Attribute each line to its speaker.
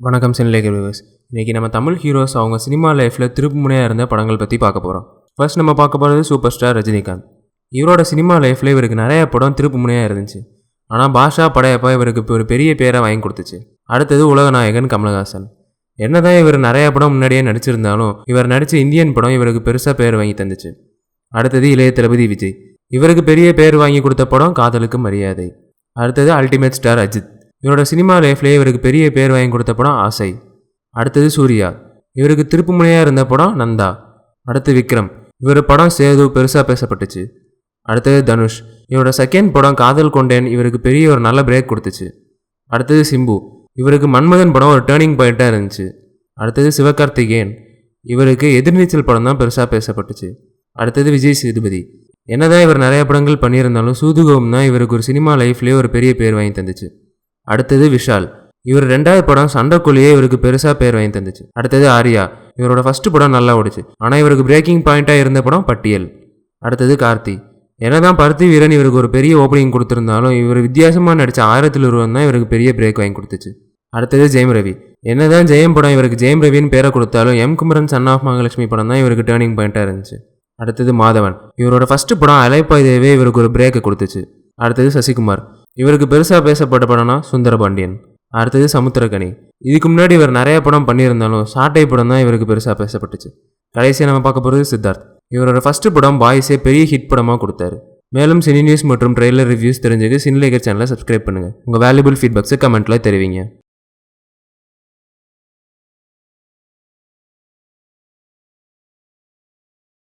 Speaker 1: வணக்கம் சென்லேகர் வியூவர்ஸ் இன்றைக்கி நம்ம தமிழ் ஹீரோஸ் அவங்க சினிமா லைஃப்பில் திருப்பு முனையாக இருந்த படங்கள் பற்றி பார்க்க போகிறோம் ஃபர்ஸ்ட் நம்ம பார்க்க போகிறது சூப்பர் ஸ்டார் ரஜினிகாந்த். இவரோட சினிமா லைஃப்பில் இவருக்கு நிறைய படம் திருப்பு முனையாக இருந்துச்சு. ஆனால் பாஷா படையப்பா இவருக்கு இப்போ ஒரு பெரிய பேரை வாங்கி கொடுத்துச்சு. அடுத்தது உலகநாயகன் கமலஹாசன். என்னதான் இவர் நிறைய படம் முன்னாடியே நடிச்சிருந்தாலும் இவர் நடித்த இந்தியன் படம் இவருக்கு பெருசாக பேர் வாங்கி தந்துச்சு. அடுத்தது இளைய தளபதி விஜய். இவருக்கு பெரிய பேர் வாங்கி கொடுத்த படம் காதலுக்கு மரியாதை. அடுத்தது அல்டிமேட் ஸ்டார் அஜித். இவரோட சினிமா லைஃப்லேயே இவருக்கு பெரிய பேர் வாங்கி கொடுத்த படம் ஆசை. அடுத்தது சூர்யா. இவருக்கு திருப்புமுனையாக இருந்த படம் நந்தா. அடுத்து விக்ரம். இவர் படம் சேது பெருசாக பேசப்பட்டுச்சு. அடுத்தது தனுஷ். இவரோட செகண்ட் படம் காதல் கொண்டேன் இவருக்கு பெரிய ஒரு நல்ல பிரேக் கொடுத்துச்சு. அடுத்தது சிம்பு. இவருக்கு மன்மதன் படம் ஒரு டேர்னிங் பாயிண்ட்டாக இருந்துச்சு. அடுத்தது சிவகார்த்திகேயன். இவருக்கு எதிர்நீச்சல் படம் தான் பெருசாக பேசப்பட்டுச்சு. அடுத்தது விஜய் சேதுபதி. என்னதான் இவர் நிறைய படங்கள் பண்ணியிருந்தாலும் சூதுகோம் தான் இவருக்கு ஒரு சினிமா லைஃப்லேயே ஒரு பெரிய பேர் வாங்கி தந்துச்சு. அடுத்தது விஷால். இவர் ரெண்டாவது படம் சண்டைக்குள்ளேயே இவருக்கு பெருசாக பேர் வாங்கி தந்துச்சு. அடுத்தது ஆர்யா. இவரோட ஃபஸ்ட்டு படம் நல்லா ஓடிச்சு. ஆனால் இவருக்கு பிரேக்கிங் பாயிண்ட்டாக இருந்த படம் பட்டியல். அடுத்தது கார்த்தி. என்னதான் பருத்தி வீரன் இவருக்கு ஒரு பெரிய ஓப்பனிங் கொடுத்துருந்தாலும் இவர் வித்தியாசமாக நடித்த ஆயிரத்தில் ஒருவன் தான் இவருக்கு பெரிய பிரேக் வாங்கி கொடுத்துச்சு. அடுத்தது ஜெயம் ரவி. என்னதான் ஜெயம் படம் இவருக்கு ஜெயம் ரவின்னு பேரை கொடுத்தாலும் M Kumaran son of Mahalakshmi படம் தான் இவருக்கு டேர்னிங் பாயிண்ட்டாக இருந்துச்சு. அடுத்தது மாதவன். இவரோட ஃபஸ்ட்டு படம் அலைப்பாய்தேவே இவருக்கு ஒரு பிரேக்கை கொடுத்துச்சு. அடுத்தது சசிகுமார். இவருக்கு பெருசாக பேசப்பட்ட படம்னா சுந்தரபாண்டியன். அடுத்தது சமுத்திரக்கனி. இதுக்கு முன்னாடி இவர் நிறைய படம் பண்ணியிருந்தாலும் சாட்டை படம் தான் இவருக்கு பெருசாக பேசப்பட்டுச்சு. கடைசியாக நம்ம பார்க்க போகிறது சித்தார்த். இவரோட ஃபஸ்ட்டு படம் பாய்ஸே பெரிய ஹிட் படமாக கொடுத்தாரு. மேலும் சினி நியூஸ் மற்றும் ட்ரெய்லர் ரிவ்யூஸ் தெரிஞ்சுக்க சினிலேகர் சேனலை சப்ஸ்கிரைப் பண்ணுங்கள் உங்கள் வேல்யூபிள் ஃபீட்பேக்ஸை கமெண்ட்டில் தெரிவிங்க.